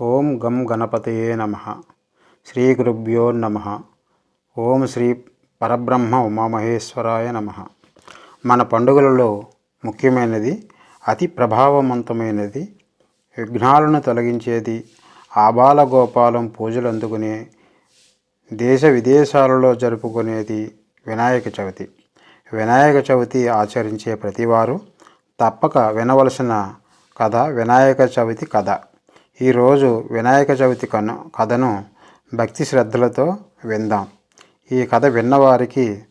ఓం గం గణపతయే నమ. శ్రీ గురుభ్యో నమ. ఓం శ్రీ పరబ్రహ్మ ఉమామహేశ్వరాయ నమ. మన పండుగలలో ముఖ్యమైనది అతి ప్రభావవంతమైనది విఘ్నాలను తొలగించేది ఆబాల గోపాలం పూజలు అందుకునే దేశ విదేశాలలో జరుపుకునేది వినాయక చవితి. వినాయక చవితి ఆచరించే ప్రతివారు తప్పక వినవలసిన కథ వినాయక చవితి కథ. ఈరోజు వినాయక చవితి కను కథను భక్తి శ్రద్ధలతో విందాం. ఈ కథ విన్నవారికి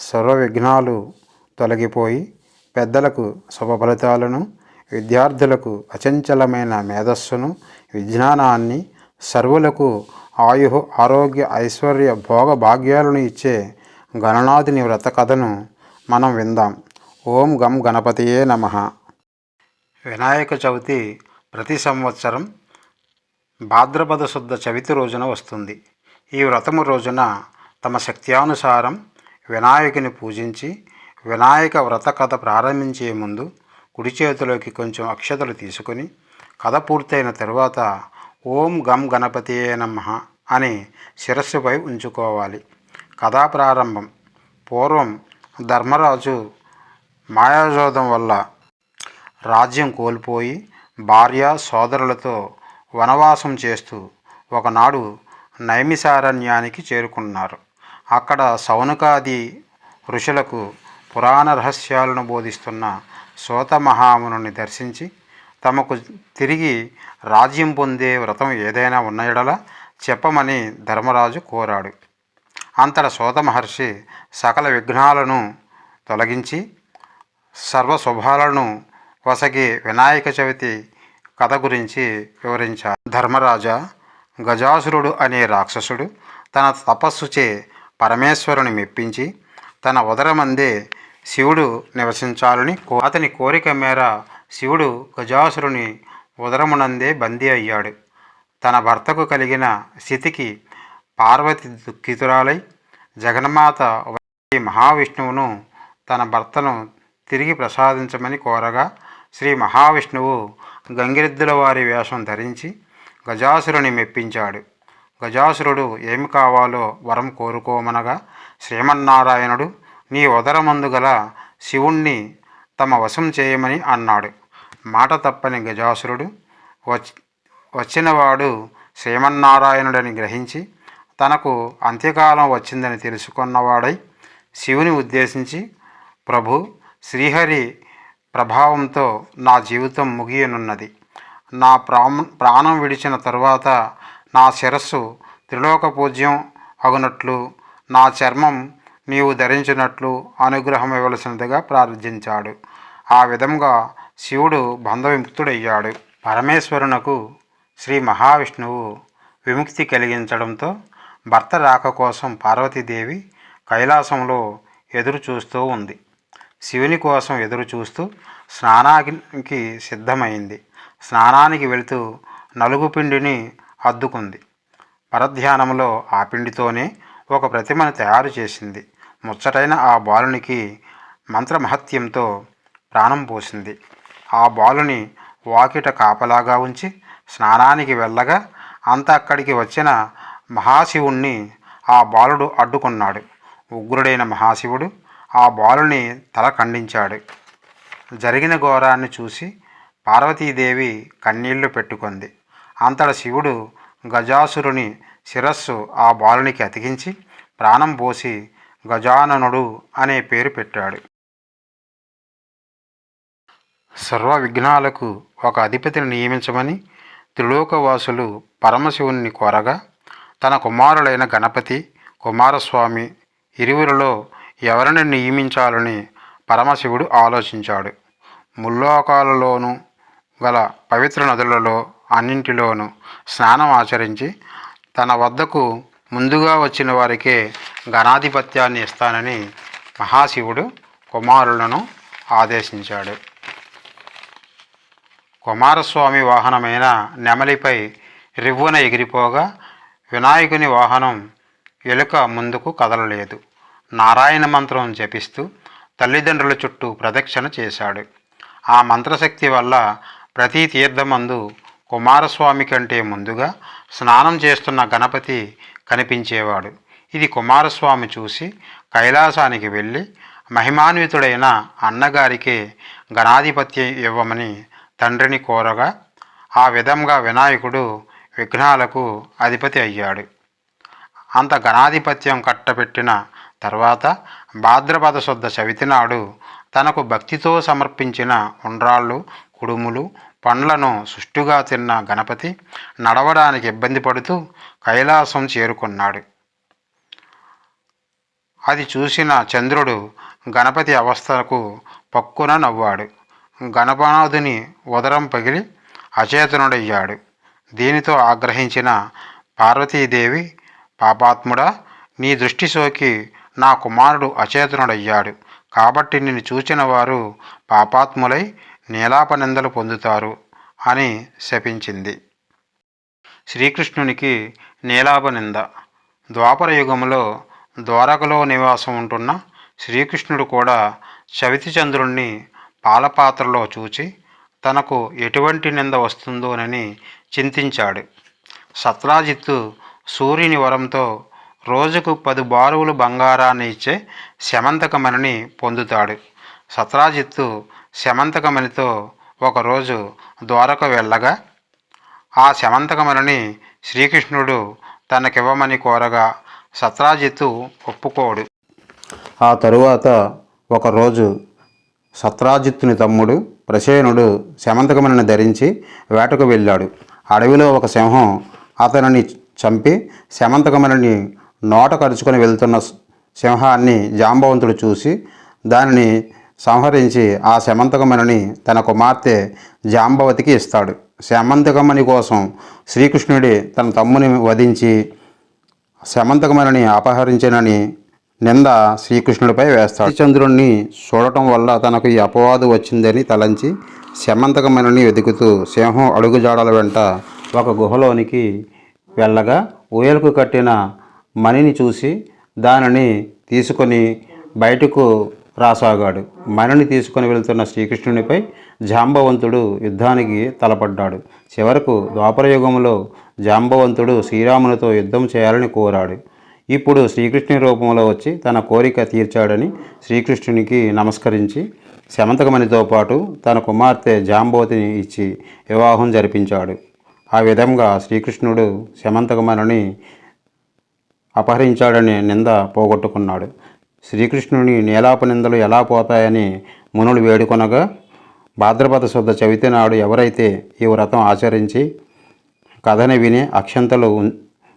సర్వ విఘ్నాలు తొలగిపోయి పెద్దలకు శుభ ఫలితాలను విద్యార్థులకు అచంచలమైన మేధస్సును విజ్ఞానాన్ని సర్వులకు ఆయు ఆరోగ్య ఐశ్వర్య భోగ భాగ్యాలను ఇచ్చే గణనాథుని వ్రత కథను మనం విందాం. ఓం గం గణపతియే నమ. వినాయక చవితి ప్రతి సంవత్సరం భాద్రపద శుద్ధ చవితి రోజున వస్తుంది. ఈ వ్రతము రోజున తమ శక్త్యానుసారం వినాయకుని పూజించి వినాయక వ్రత కథ ప్రారంభించే ముందు కుడి చేతిలోకి కొంచెం అక్షతలు తీసుకుని కథ పూర్తయిన తరువాత ఓం గం గణపతియే నమః అని శిరస్సుపై ఉంచుకోవాలి. కథా ప్రారంభం. పూర్వం ధర్మరాజు మాయాజోదం వల్ల రాజ్యం కోల్పోయి భార్య సోదరులతో వనవాసం చేస్తూ ఒకనాడు నైమిసారణ్యానికి చేరుకున్నారు. అక్కడ సౌనకాది ఋషులకు పురాణ రహస్యాలను బోధిస్తున్న సోత మహామునుని దర్శించి తమకు తిరిగి రాజ్యం పొందే వ్రతం ఏదైనా ఉన్న చెప్పమని ధర్మరాజు కోరాడు. అంతట సోత మహర్షి సకల విఘ్నాలను తొలగించి సర్వ శుభాలను వసగి వినాయక చవితి కథ గురించి వివరించారు. ధర్మరాజా గజాసురుడు అనే రాక్షసుడు తన తపస్సుచే పరమేశ్వరుని మెప్పించి తన ఉదరమందే శివుడు నివసించాలని కో అతని కోరిక మేర శివుడు గజాసురుని ఉదరమునందే బందీ అయ్యాడు. తన భర్తకు కలిగిన స్థితికి పార్వతి దుఃఖితురాలై జగన్మాత శ్రీ మహావిష్ణువును తన భర్తను తిరిగి ప్రసాదించమని కోరగా శ్రీ మహావిష్ణువు గంగిరెద్దుల వారి వేషం ధరించి గజాసురుని మెప్పించాడు. గజాసురుడు ఏమి కావాలో వరం కోరుకోమనగా శ్రీమన్నారాయణుడు నీ ఉదరమందు గల శివుణ్ణి తమ వశం చేయమని అన్నాడు. మాట తప్పని గజాసురుడు వచ్చినవాడు శ్రీమన్నారాయణుడని గ్రహించి తనకు అంత్యకాలం వచ్చిందని తెలుసుకున్నవాడై శివుని ఉద్దేశించి ప్రభు శ్రీహరి ప్రభావంతో నా జీవితం ముగియనున్నది. నా ప్రాణ ప్రాణం విడిచిన తరువాత నా శిరస్సు త్రిలోక పూజ్యం అగునట్లు నా చర్మం నీవు ధరించినట్లు అనుగ్రహం ఇవ్వవలసినదిగా ప్రార్థించాడు. ఆ విధంగా శివుడు బంధవిముక్తుడయ్యాడు. పరమేశ్వరునకు శ్రీ మహావిష్ణువు విముక్తి కలిగించడంతో భర్త రాక కోసం పార్వతీదేవి కైలాసంలో ఎదురు చూస్తూ ఉంది. శివుని కోసం ఎదురు చూస్తూ స్నానానికి సిద్ధమైంది. స్నానానికి వెళుతూ నలుగు పిండిని అద్దుకుంది. పరధ్యానంలో ఆ పిండితోనే ఒక ప్రతిమను తయారు చేసింది. ముచ్చటైన ఆ బాలునికి మంత్రమహత్యంతో ప్రాణం పోసింది. ఆ బాలుని వాకిట కాపలాగా ఉంచి స్నానానికి వెళ్ళగా అంత అక్కడికి వచ్చిన మహాశివుణ్ణి ఆ బాలుడు అడ్డుకున్నాడు. ఉగ్రుడైన మహాశివుడు ఆ బాలుని తల ఖండించాడు. జరిగిన ఘోరాన్ని చూసి పార్వతీదేవి కన్నీళ్ళు పెట్టుకుంది. అంతట శివుడు గజాసురుని శిరస్సు ఆ బాలునికి అతికించి ప్రాణం పోసి గజాననుడు అనే పేరు పెట్టాడు. సర్వ విఘ్నాలకు ఒక అధిపతిని నియమించమని త్రిలోకవాసులు పరమశివుని కోరగా తన కుమారులైన గణపతి కుమారస్వామి ఇరువురిలో ఎవరిని నియమించాలని పరమశివుడు ఆలోచించాడు. ముల్లోకాలలోనూ గల పవిత్ర నదులలో అన్నింటిలోనూ స్నానం ఆచరించి తన వద్దకు ముందుగా వచ్చిన వారికే గణాధిపత్యాన్ని ఇస్తానని మహాశివుడు కుమారులను ఆదేశించాడు. కుమారస్వామి వాహనమైన నెమలిపై రివ్వున ఎగిరిపోగా వినాయకుని వాహనం ఎలుక ముందుకు కదలలేదు. నారాయణ మంత్రం జపిస్తూ తల్లిదండ్రుల చుట్టూ ప్రదక్షిణ చేశాడు. ఆ మంత్రశక్తి వల్ల ప్రతి తీర్థమందు కుమారస్వామి కంటే ముందుగా స్నానం చేస్తున్న గణపతి కనిపించేవాడు. ఇది కుమారస్వామి చూసి కైలాసానికి వెళ్ళి మహిమాన్వితుడైన అన్నగారికి గణాధిపత్యం ఇవ్వమని తండ్రిని కోరగా ఆ విధంగా వినాయకుడు విఘ్నాలకు అధిపతి అయ్యాడు. అంత గణాధిపత్యం కట్టబెట్టిన తర్వాత భాద్రపద శుద్ధ చవితి నాడు తనకు భక్తితో సమర్పించిన ఉండ్రాళ్ళు కుడుములు పండ్లను సుష్టుగా తిన్న గణపతి నడవడానికి ఇబ్బంది పడుతూ కైలాసం చేరుకున్నాడు. అది చూసిన చంద్రుడు గణపతి అవస్థకు పక్కున నవ్వాడు. గణపనాథుని ఉదరం పగిలి అచేతనుడయ్యాడు. దీనితో ఆగ్రహించిన పార్వతీదేవి పాపాత్ముడా నీ దృష్టి సోకి నా కుమారుడు అచేతనుడయ్యాడు. కాబట్టి నిన్ను చూచిన వారు పాపాత్ములై నీలాపనిందలు పొందుతారు అని శపించింది. శ్రీకృష్ణునికి నీలాపనింద. ద్వాపర యుగంలో ద్వారకలో నివాసం ఉంటున్న శ్రీకృష్ణుడు కూడా చవితి చంద్రుణ్ణి పాలపాత్రలో చూచి తనకు ఎటువంటి నింద వస్తుందోనని చింతించాడు. సత్రాజిత్తు సూర్యుని వరంతో రోజుకు పది బారువులు బంగారాన్ని ఇచ్చే శమంతకమణిని పొందుతాడు. సత్రాజిత్తు శమంతకమణితో ఒకరోజు ద్వారకు వెళ్ళగా ఆ శమంతకమణిని శ్రీకృష్ణుడు తనకివ్వమని కోరగా సత్రాజిత్తు ఒప్పుకోడు. ఆ తరువాత ఒకరోజు సత్రాజిత్తుని తమ్ముడు ప్రసేనుడు శమంతకమణిని ధరించి వేటకు వెళ్ళాడు. అడవిలో ఒక సింహం అతనిని చంపి శమంతకమణిని నోట కరుచుకొని వెళ్తున్న సింహాన్ని జాంబవంతుడు చూసి దానిని సంహరించి ఆ శమంతకమణిని తన కుమార్తె జాంబవతికి ఇస్తాడు. శమంతకమణి కోసం శ్రీకృష్ణుడి తన తమ్ముని వధించి శమంతకమణిని అపహరించినని నింద శ్రీకృష్ణుడిపై వేస్తాడు. చంద్రుణ్ణి చూడటం వల్ల తనకు ఈ అపవాదు వచ్చిందని తలంచి శమంతకమణిని వెతుకుతూ సింహం అడుగుజాడల వెంట ఒక గుహలోనికి వెళ్ళగా ఊయలకు కట్టిన మణిని చూసి దానిని తీసుకొని బయటకు రాసాగాడు. మణిని తీసుకొని వెళ్తున్న శ్రీకృష్ణునిపై జాంబవంతుడు యుద్ధానికి తలపడ్డాడు. చివరకు ద్వాపరయుగంలో జాంబవంతుడు శ్రీరామునితో యుద్ధం చేయాలని కోరాడు. ఇప్పుడు శ్రీకృష్ణుని రూపంలో వచ్చి తన కోరిక తీర్చాడని శ్రీకృష్ణునికి నమస్కరించి శమంతకమణితో పాటు తన కుమార్తె జాంబవతిని ఇచ్చి వివాహం జరిపించాడు. ఆ విధంగా శ్రీకృష్ణుడు శమంతకమణిని అపహరించాడని నింద పోగొట్టుకున్నాడు. శ్రీకృష్ణుని నీలాప నిందలు ఎలా పోతాయని మునులు వేడుకొనగా భాద్రపద శుద్ధ చవితి నాడు ఎవరైతే ఈ వ్రతం ఆచరించి కథని విని అక్షంతలు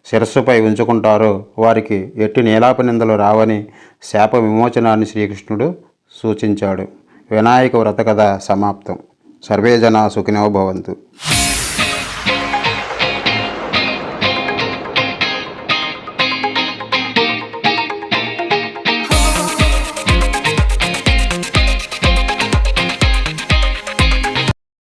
శిరస్సుపై ఉంచుకుంటారో వారికి ఎట్టి నీలాప నిందలు రావని శాప విమోచనాన్ని శ్రీకృష్ణుడు సూచించాడు. వినాయక వ్రత కథ సమాప్తం. సర్వే జన సుఖినో భవంతు.